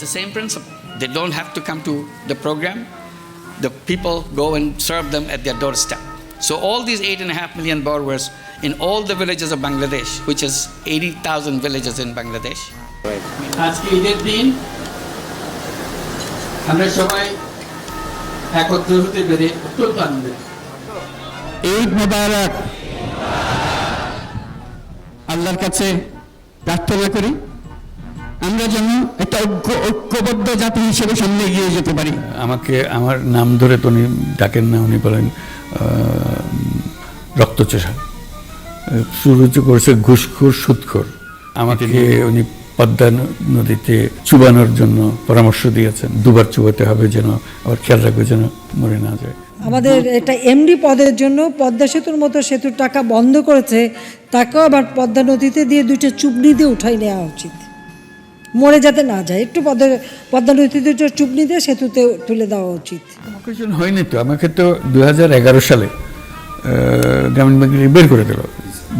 the same principle. They don't have to come to the program. The people go and serve them at their doorstep. So all these eight and a half million borrowers in all the villages of Bangladesh, which is 80,000 villages in Bangladesh. আজকে ঈদের দিন আমরা সবাই একত্র হতে পেরে অত্যন্ত আনন্দিত ঈদ মোবারক আল্লাহর কাছে প্রার্থনা করি আমরা যেন একটা ঐক্য ঐক্যবদ্ধ জাতি হিসেবে সামনে এগিয়ে যেতে পারি। আমাকে আমার নাম ধরে তো উনি ডাকেন না উনি বলেন রক্তচোষা। শুরু করেছে ঘুষখোর সুদখোর আমাকে উনি পদ্মা নদীতে চুবানোর জন্য পরামর্শ দিয়েছেন দুবার চুবাতে হবে যেন আবার খেয়াল রাখবে যেন মরে না যায়। আমাদের এটা এমডি পদের জন্য পদ্মা সেতুর মতো সেতুর টাকা বন্ধ করেছে তাকেও আবার পদ্মা নদীতে দিয়ে দুইটা চুবনি দিয়ে উঠাই নেওয়া উচিত। মরে যাতে না যায়, একটু পদ্মা পদ্মা নদীতে চুবনি দিয়ে সেতুতে তুলে দেওয়া উচিত। হয়নি তো, আমাকে তো দু হাজার এগারো সালে গ্রামীণ ব্যাংক বের করে দিল।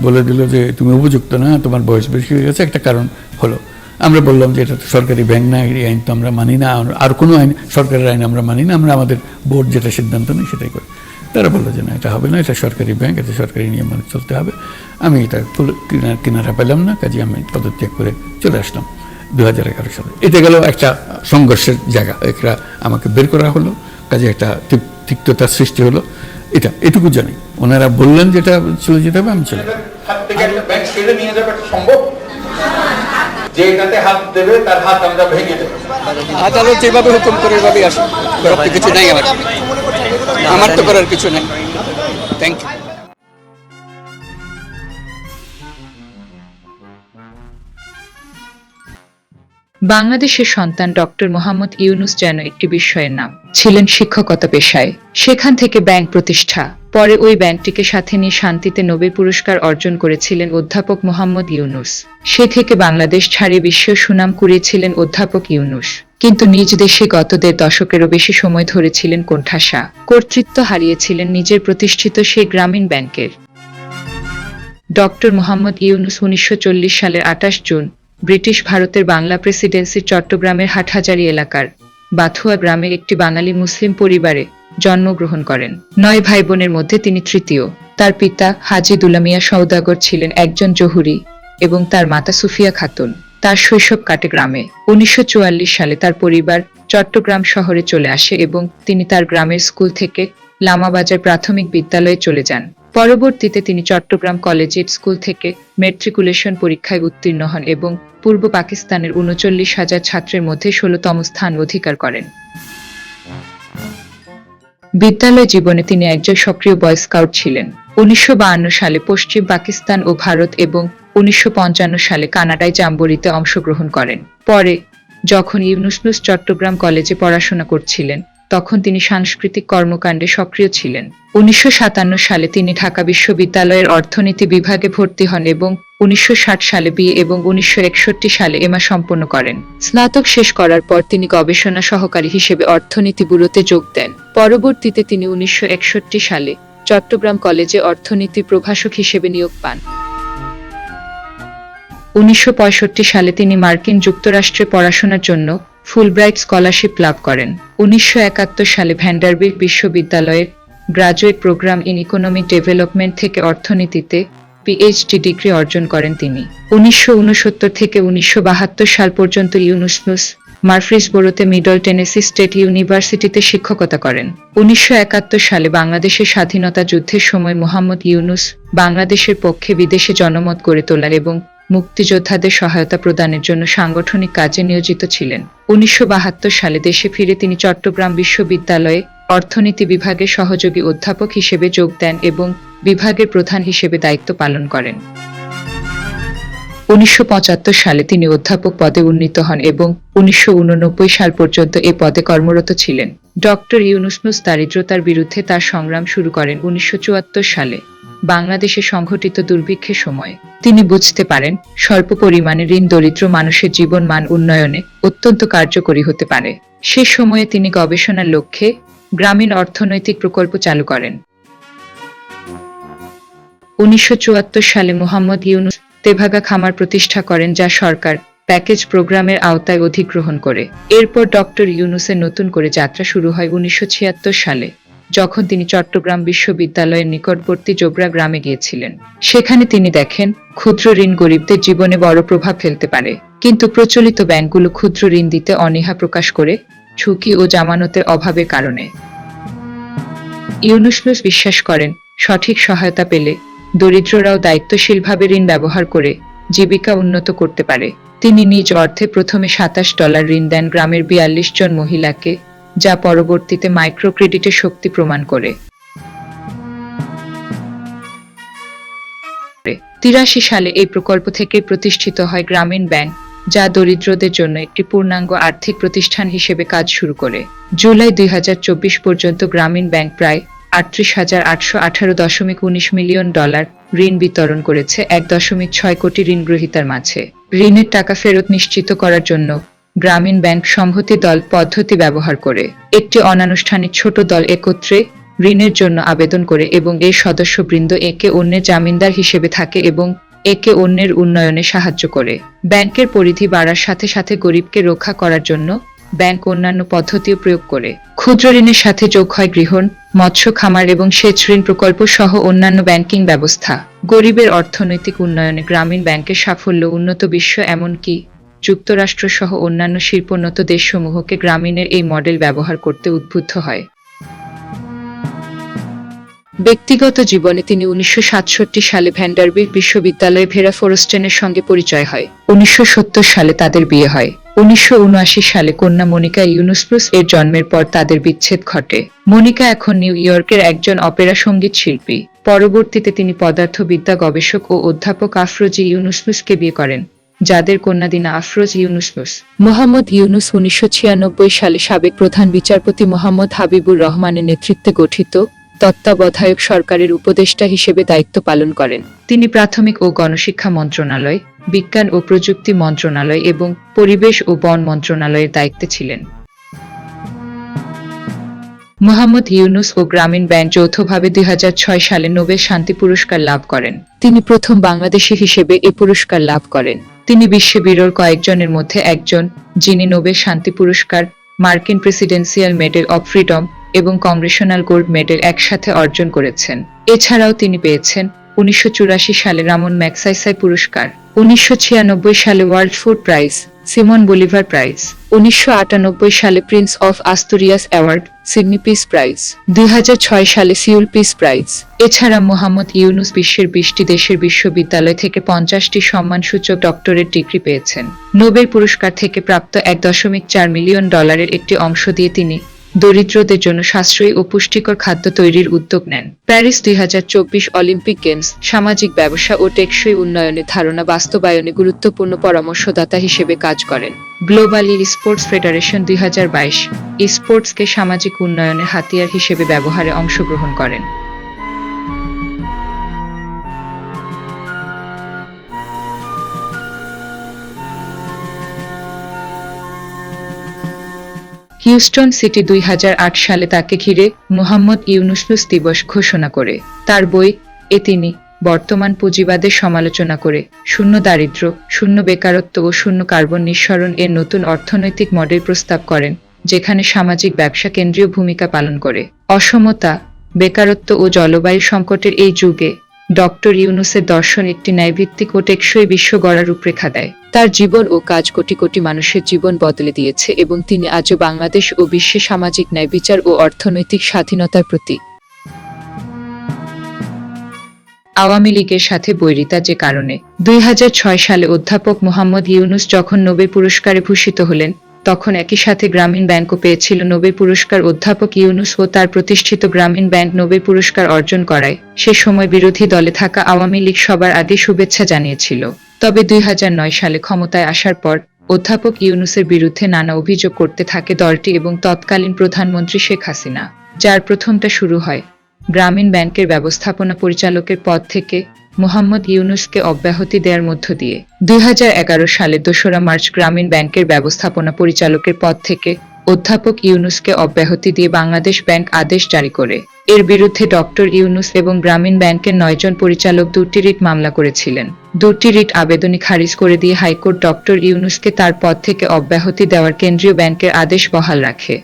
বলে দিল যে, তুমি উপযুক্ত না, তোমার বয়স বেশি হয়ে গেছে, একটা কারণ হলো। আমরা বললাম যে, এটা তো সরকারি ব্যাংক না, এই আইন তো আমরা মানি না আর- কোনো আইন সরকারের আইন আমরা মানি না, আমরা আমাদের বোর্ড যেটা সিদ্ধান্ত নেই সেটাই করি। তারা বলল যে, না, এটা হবে না, এটা সরকারি ব্যাংক, এটা সরকারি নিয়ম চলতে হবে। আমি এটা কিনা- কিনারা পেলাম না, কাজে আমি পদত্যাগ করে চলে আসলাম। দু হাজার এগারো সালে। এটা গেল একটা সংঘর্ষের জায়গা। একটা আমাকে বের করা হলো কাজে একটা তিক্ততার সৃষ্টি হলো। এটা এটুকু জানি। ওনারা বললেন যেটা চলে যেতে হবে আমি চলে সম্ভব? হাত দেবে তার হাত আমরা ভেঙে দেবো। আদালত যেভাবে হুকুম করে কিছু নাই আমার। আমার তো করার কিছু নাই। থ্যাংক ইউ বাংলাদেশের সন্তান ডক্টর মোহাম্মদ ইউনুস যেন একটি বিস্ময়ের নাম। ছিলেন শিক্ষকতা পেশায়। সেখান থেকে ব্যাংক প্রতিষ্ঠা। পরে ওই ব্যাংকটিকে সাথে নিয়ে শান্তিতে নোবেল পুরস্কার অর্জন করেছিলেন অধ্যাপক মোহাম্মদ ইউনুস। সে থেকে বাংলাদেশ ছাড়িয়ে বিশ্ব সুনাম কুড়িয়েছিলেন অধ্যাপক ইউনুস। কিন্তু নিজ দেশে গত দেড় দশকেরও বেশি সময় ধরেছিলেন কোণঠাসা। কর্তৃত্ব হারিয়েছিলেন নিজের প্রতিষ্ঠিত সেই গ্রামীণ ব্যাংকের। ডক্টর মোহাম্মদ ইউনুস উনিশশো চল্লিশ সালের আঠাশ জুন ব্রিটিশ ভারতের বাংলা প্রেসিডেন্সির চট্টগ্রামের হাটহাজারি এলাকার বাথুয়া গ্রামের একটি বাঙালি মুসলিম পরিবারে জন্মগ্রহণ করেন। নয় ভাই বোনের মধ্যে তিনি তৃতীয়। তার পিতা হাজি দুলামিয়া সওদাগর ছিলেন একজন জহুরি এবং তার মাতা সুফিয়া খাতুন। তার শৈশব কাটে গ্রামে। উনিশশো চুয়াল্লিশ সালে তার পরিবার চট্টগ্রাম শহরে চলে আসে এবং তিনি তার গ্রামের স্কুল থেকে লামাবাজার প্রাথমিক বিদ্যালয়ে চলে যান। পরবর্তীতে তিনি চট্টগ্রাম কলেজিয়েট স্কুল থেকে মেট্রিকুলেশন পরীক্ষায় উত্তীর্ণ হন এবং পূর্ব পাকিস্তানের উনচল্লিশ হাজার ছাত্রের মধ্যে ষোলতম স্থান অধিকার করেন। বিদ্যালয় জীবনে তিনি একজন সক্রিয় বয় স্কাউট ছিলেন। উনিশশো সালে পশ্চিম পাকিস্তান ও ভারত এবং উনিশশো পঞ্চান্ন সালে কানাডায় জাম্বরিতে অংশগ্রহণ করেন। পরে যখন ইউনুসনুস চট্টগ্রাম কলেজে পড়াশোনা করছিলেন তখন তিনি সাংস্কৃতিক কর্মকাণ্ডে সক্রিয় ছিলেন। উনিশশো সাতান্ন সালে তিনি ঢাকা বিশ্ববিদ্যালয়ের অর্থনীতি বিভাগে ভর্তি হন এবং উনিশশো ষাট সালে বিয়ে এবং উনিশশো একষট্টি সালে এমা সম্পন্ন করেন। স্নাতক শেষ করার পর তিনি গবেষণা সহকারী হিসেবে অর্থনীতি ব্যুরোতে যোগ দেন। পরবর্তীতে তিনি উনিশশো একষট্টি সালে চট্টগ্রাম কলেজে অর্থনীতি প্রভাষক হিসেবে নিয়োগ পান। উনিশশো পঁয়ষট্টি সালে তিনি মার্কিন যুক্তরাষ্ট্রে পড়াশোনার জন্য ফুলব্রাইট স্কলারশিপ লাভ করেন। উনিশশো একাত্তর সালে ভ্যান্ডারবিল্ট বিশ্ববিদ্যালয়ের graduate program in economic development থেকে অর্থনীতিতে পিএইচডি ডিগ্রি অর্জন করেন তিনি। উনিশশো উনসত্তর থেকে উনিশশো বাহাত্তর সাল পর্যন্ত ইউনুসনুস মার্ফ্রিসবোরোতে মিডল টেনেসি স্টেট ইউনিভার্সিটিতে শিক্ষকতা করেন। উনিশশো একাত্তর সালে বাংলাদেশের স্বাধীনতা যুদ্ধের সময় মোহাম্মদ ইউনুস বাংলাদেশের পক্ষে বিদেশে জনমত গড়ে তোলার এবং মুক্তিযোদ্ধাদের সহায়তা প্রদানের জন্য সাংগঠনিক কাজে নিয়োজিত ছিলেন। উনিশশো বাহাত্তর সালে দেশে ফিরে তিনি চট্টগ্রাম বিশ্ববিদ্যালয়ে অর্থনীতি বিভাগের সহযোগী অধ্যাপক হিসেবে যোগ দেন এবং বিভাগের প্রধান হিসেবে দায়িত্ব পালন করেন। উনিশশো পঁচাত্তর সালে তিনি অধ্যাপক পদে উন্নীত হন এবং উনিশশো উননব্বই সাল পর্যন্ত এ পদে কর্মরত ছিলেন। ডক্টর ইউনুসনুস দারিদ্রতার বিরুদ্ধে তার সংগ্রাম শুরু করেন উনিশশো চুয়াত্তর সালে, বাংলাদেশে সংঘটিত দুর্ভিক্ষের সময়। তিনি বুঝতে পারেন, স্বল্প পরিমাণে ঋণ দরিদ্র মানুষের জীবন মান উন্নয়নে অত্যন্ত কার্যকরী হতে পারে। সে সময়ে তিনি গবেষণার লক্ষ্যে গ্রামীণ অর্থনৈতিক প্রকল্প চালু করেন। উনিশশো চুয়াত্তর সালে মোহাম্মদ ইউনুস তেভাগা খামার প্রতিষ্ঠা করেন, যা সরকার প্যাকেজ প্রোগ্রামের আওতায় অধিগ্রহণ করে। এরপর ডক্টর ইউনুসের নতুন করে যাত্রা শুরু হয় উনিশশো ছিয়াত্তর সালে। যখন তিনি চট্টগ্রাম বিশ্ববিদ্যালয়ের নিকটবর্তী জোবরা গ্রামে গিয়েছিলেন। সেখানে তিনি দেখেন, ক্ষুদ্র ঋণ গরিবদের জীবনে বড় প্রভাব ফেলতে পারে। কিন্তু প্রচলিত ব্যাংকগুলো ক্ষুদ্র ঋণ দিতে অনীহা প্রকাশ করে ঝুঁকি ও জামানতের অভাবের কারণে। ইউনুসলুস বিশ্বাস করেন, সঠিক সহায়তা পেলে দরিদ্ররাও দায়িত্বশীলভাবে ঋণ ব্যবহার করে জীবিকা উন্নত করতে পারে। তিনি নিজ অর্থে প্রথমে সাতাশ ডলার ঋণ দেন গ্রামের বিয়াল্লিশ জন মহিলাকে। যা পরবর্তীতে মাইক্রো ক্রেডিটের শক্তি প্রমাণ করে। তিরাশি সালে এই প্রকল্প থেকে প্রতিষ্ঠিত হয় গ্রামীণ ব্যাংক, যা দরিদ্রদের জন্য একটি পূর্ণাঙ্গ আর্থিক প্রতিষ্ঠান হিসেবে কাজ শুরু করে। জুলাই দুই হাজার চব্বিশ পর্যন্ত গ্রামীণ ব্যাংক প্রায় আটত্রিশ হাজার আটশো আঠারো দশমিক উনিশ মিলিয়ন ডলার ঋণ বিতরণ করেছে এক দশমিক ছয় কোটি ঋণ গ্রহীতার মাঝে। ঋণের টাকা ফেরত নিশ্চিত করার জন্য গ্রামীণ ব্যাংক সংহতি দল পদ্ধতি ব্যবহার করে। একটি অনানুষ্ঠানিক ছোট দল একত্রে ঋণের জন্য আবেদন করে এবং এর সদস্যবৃন্দ একে অন্যের জামিনদার হিসেবে থাকে এবং একে অন্যের উন্নয়নে সাহায্য করে। ব্যাংকের পরিধি বাড়ার সাথে সাথে গরিবকে রক্ষা করার জন্য ব্যাংক অন্যান্য পদ্ধতিও প্রয়োগ করে। ক্ষুদ্র ঋণের সাথে যোগ হয় গৃহণ, মৎস্য, খামার এবং সেচ ঋণ প্রকল্প সহ অন্যান্য ব্যাংকিং ব্যবস্থা। গরিবের অর্থনৈতিক উন্নয়নে গ্রামীণ ব্যাংকের সাফল্য উন্নত বিশ্ব এমনকি যুক্তরাষ্ট্র সহ অন্যান্য শিল্পোন্নত দেশসমূহকে গ্রামীণের এই মডেল ব্যবহার করতে উদ্বুদ্ধ হয়। ব্যক্তিগত জীবনে তিনি উনিশশো সাতষট্টি সালে ভ্যান্ডারবিল্ট বিশ্ববিদ্যালয়ে ভেরা ফোরস্টেনের সঙ্গে পরিচয় হয়। উনিশশো সত্তর সালে তাদের বিয়ে হয়। উনিশশো উনআশি সালে কন্যা মনিকা ইউনুসপ্রুস এর জন্মের পর তাদের বিচ্ছেদ ঘটে। মনিকা এখন নিউ ইয়র্কের একজন অপেরা সংগীত শিল্পী। পরবর্তীতে তিনি পদার্থবিদ্যা গবেষক ও অধ্যাপক আফরোজি ইউনুসপ্রুসকে বিয়ে করেন। যাদের কন্যাদিনা আফরোজ ইউনুসপ্রুস মোহাম্মদ ইউনুস উনিশশো ছিয়ানব্বই সালে সাবেক প্রধান বিচারপতি মোহাম্মদ হাবিবুর রহমানের নেতৃত্বে গঠিত তত্ত্বাবধায়ক সরকারের উপদেষ্টা হিসেবে দায়িত্ব পালন করেন। তিনি প্রাথমিক ও গণশিক্ষা মন্ত্রণালয় বিজ্ঞান ও প্রযুক্তি মন্ত্রণালয় এবং পরিবেশ ও বন মন্ত্রণালয়ের দায়িত্বে ছিলেন। মোহাম্মদ ইউনুস ও গ্রামীণ ব্যাংক যৌথভাবে দুই হাজার ছয় সালে নোবেল শান্তি পুরস্কার লাভ করেন। তিনি প্রথম বাংলাদেশি হিসেবে এ পুরস্কার লাভ করেন। তিনি বিশ্বে বিরল কয়েকজনের মধ্যে একজন, যিনি নোবেল শান্তি পুরস্কার, মার্কিন প্রেসিডেন্সিয়াল মেডেল অব ফ্রিডম এবং কংগ্রেশনাল গোল্ড মেডেল একসাথে অর্জন করেছেন। এছাড়াও তিনি পেয়েছেন উনিশশো চুরাশি সালে রামন ম্যাকসাইসাই পুরস্কার, উনিশশো ছিয়ানব্বই সালে world food prize. Simon Bolivar prize. উনিশশো আটানব্বই সালে prince of Asturias award, Sydney peace prize. দুই হাজার ছয় সালে সিউল পিস প্রাইজ। এছাড়া মোহাম্মদ ইউনুস বিশ্বের বিশটি দেশের বিশ্ববিদ্যালয় থেকে পঞ্চাশটি সম্মানসূচক ডক্টরেট ডিগ্রি পেয়েছেন। নোবেল পুরস্কার থেকে প্রাপ্ত এক দশমিক চার মিলিয়ন ডলারের একটি অংশ দিয়ে তিনি দরিদ্রদের জন্য সাশ্রয়ী ও পুষ্টিকর খাদ্য তৈরির উদ্যোগ নেন। প্যারিস দুই হাজার চব্বিশ অলিম্পিক গেমস, সামাজিক ব্যবসা ও টেকসই উন্নয়নের ধারণা বাস্তবায়নে গুরুত্বপূর্ণ পরামর্শদাতা হিসেবে কাজ করেন। গ্লোবাল স্পোর্টস ফেডারেশন দুই হাজার বাইশ স্পোর্টসকে সামাজিক উন্নয়নের হাতিয়ার হিসেবে ব্যবহারে অংশগ্রহণ করেন। হিউস্টন সিটি দুই হাজার আট সালে তাকে ঘিরে মোহাম্মদ ইউনুসলুস দিবস ঘোষণা করে। তার বই এ তিনি বর্তমান পুঁজিবাদের সমালোচনা করে শূন্য দারিদ্র্য, শূন্য বেকারত্ব ও শূন্য কার্বন নিঃসরণ এর নতুন অর্থনৈতিক মডেল প্রস্তাব করেন, যেখানে সামাজিক ব্যবসা কেন্দ্রীয় ভূমিকা পালন করে। অসমতা, বেকারত্ব ও জলবায়ু সংকটের এই যুগে ডক্টর ইউনুসের দর্শন একটি ন্যায়ভিত্তিক ও টেকসই বিশ্ব গড়ার রূপরেখা দেয়। তার জীবন ও কাজ কোটি কোটি মানুষের জীবন বদলে দিয়েছে এবং তিনি আজও বাংলাদেশ ও বিশ্বে সামাজিক ন্যায় বিচার ও অর্থনৈতিক স্বাধীনতার প্রতি আওয়ামী লীগের সাথে বৈরিতা যে কারণে। দুই হাজার ছয় সালে অধ্যাপক মোহাম্মদ ইউনুস যখন নোবেল পুরস্কারে ভূষিত হলেন তখন একই সাথে গ্রামীণ ব্যাংকও পেয়েছিল নোবেল পুরস্কার অধ্যাপক ইউনুস ও তার প্রতিষ্ঠিত গ্রামীণ ব্যাংক নোবেল পুরস্কার অর্জন করায়। সে সময় বিরোধী দলে থাকা আওয়ামী লীগ সবার আগে শুভেচ্ছা জানিয়েছিল। তবে দুই হাজার নয় সালে ক্ষমতায় আসার পর অধ্যাপক ইউনুসের বিরুদ্ধে নানা অভিযোগ করতে থাকে দলটি এবং তৎকালীন প্রধানমন্ত্রী শেখ হাসিনা। যার প্রথমটা শুরু হয় গ্রামীণ ব্যাংকের ব্যবস্থাপনা পরিচালকের পদ থেকে মোহাম্মদ ইউনুসকে অব্যাহতি দেওয়ার মধ্য দিয়ে দুই হাজার এগারো সালে দোসরা মার্চ গ্রামীণ ব্যাংকের ব্যবস্থাপনা পরিচালকের পদ থেকে অধ্যাপক ইউনুসকে অব্যাহতি দিয়ে বাংলাদেশ ব্যাংক আদেশ জারি করে। এর বিরুদ্ধে ডক্টর ইউনুস এবং গ্রামীণ ব্যাংকের নয়জন পরিচালক দুটি রিট মামলা করেছিলেন। দুটি রিট আবেদনই খারিজ করে দিয়ে হাইকোর্ট ডক্টর ইউনুসকে তার পদ থেকে অব্যাহতি দেওয়ার কেন্দ্রীয় ব্যাংকের আদেশ বহাল রাখে।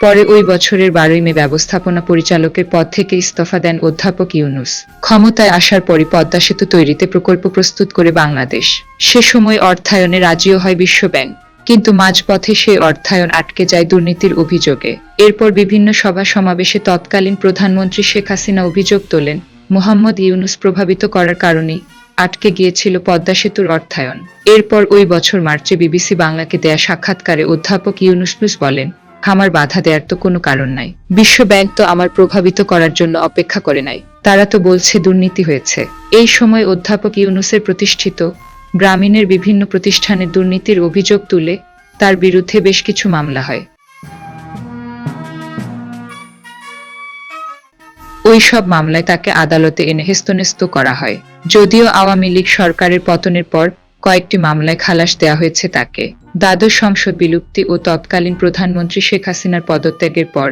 পরে ওই বছরের বারোই মে ব্যবস্থাপনা পরিচালকের পদ থেকে ইস্তফা দেন অধ্যাপক ইউনুস। ক্ষমতায় আসার পরই পদ্মা সেতু তৈরিতে প্রকল্প প্রস্তুত করে বাংলাদেশ। সে সময় অর্থায়নে রাজিও হয় বিশ্বব্যাংক। কিন্তু মাঝপথে সেই অর্থায়ন আটকে যায় দুর্নীতির অভিযোগে। এরপর বিভিন্ন সভা সমাবেশে তৎকালীন প্রধানমন্ত্রী শেখ হাসিনা অভিযোগ তোলেন, মোহাম্মদ ইউনুস প্রভাবিত করার কারণে আটকে গিয়েছিল পদ্মা সেতুর অর্থায়ন। এরপর ওই বছর মার্চে বিবিসি বাংলাকে দেয়া সাক্ষাৎকারে অধ্যাপক ইউনুস বলেন আমার বাধা দেওয়ার তো কোনো কারণ নাই। বিশ্ব ব্যাংক তো আমার প্রভাবিত করার জন্য অপেক্ষা করে নাই। তারা তো বলছে দুর্নীতি হয়েছে। এই সময় অধ্যাপক ইউনুসের প্রতিষ্ঠিত গ্রামীণের বিভিন্ন প্রতিষ্ঠানে দুর্নীতির অভিযোগ তুলে তার বিরুদ্ধে বেশ কিছু মামলা হয়। ওই সব মামলায় তাকে আদালতে এনে হেস্তনেস্ত করা হয়। যদিও আওয়ামী লীগ সরকারের পতনের পর কয়েকটি মামলায় খালাস দেওয়া হয়েছে তাকে। দ্বাদশ সংসদ বিলুপ্তি ও তৎকালীন প্রধানমন্ত্রী শেখ হাসিনার পদত্যাগের পর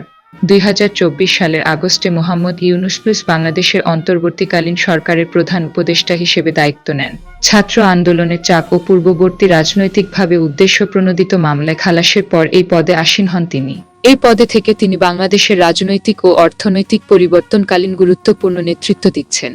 দুই হাজার চব্বিশ সালের আগস্টে মোহাম্মদ ইউনুস প্লুস বাংলাদেশের অন্তর্বর্তীকালীন সরকারের প্রধান উপদেষ্টা হিসেবে দায়িত্ব নেন। ছাত্র আন্দোলনের চাপ ও পূর্ববর্তী রাজনৈতিকভাবে উদ্দেশ্য প্রণোদিত মামলায় খালাসের পর এই পদে আসীন হন তিনি। এই পদে থেকে তিনি বাংলাদেশের রাজনৈতিক ও অর্থনৈতিক পরিবর্তনকালীন গুরুত্বপূর্ণ নেতৃত্ব দিচ্ছেন।